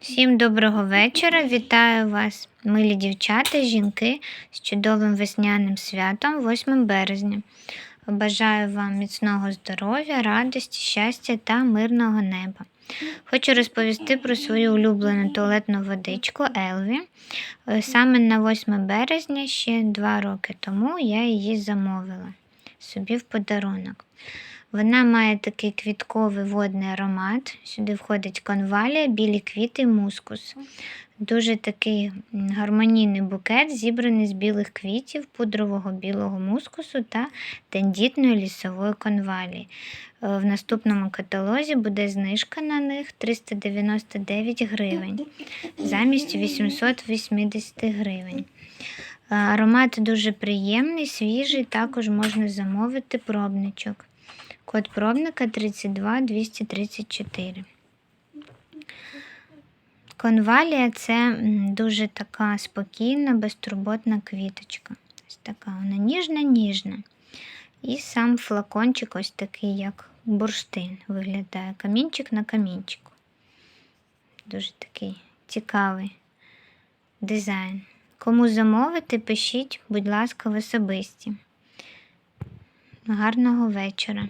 Всім доброго вечора. Вітаю вас, милі дівчата, жінки з чудовим весняним святом 8 березня. Бажаю вам міцного здоров'я, радості, щастя та мирного неба. Хочу розповісти про свою улюблену туалетну водичку Елві. Е, Саме на 8 березня, ще два роки тому, я її замовила собі в подарунок. Вона має такий квітковий водний аромат. Сюди входить конвалія, білі квіти, мускус. Дуже такий гармонійний букет, зібраний з білих квітів, пудрового білого мускусу та тендітної лісової конвалії. Е, В наступному каталозі буде знижка на них 399 гривень замість 880 гривень. Е, Аромат дуже приємний, свіжий, також можна замовити пробничок. Код пробника 32 234. Конвалія це дуже така спокійна, безтурботна квіточка. Ось така вона ніжна-ніжна. І сам флакончик ось такий, як бурштин, виглядає. Камінчик на камінчику. Дуже такий цікавий дизайн. Кому замовити, пишіть, будь ласка, в особисті. Гарного вечора.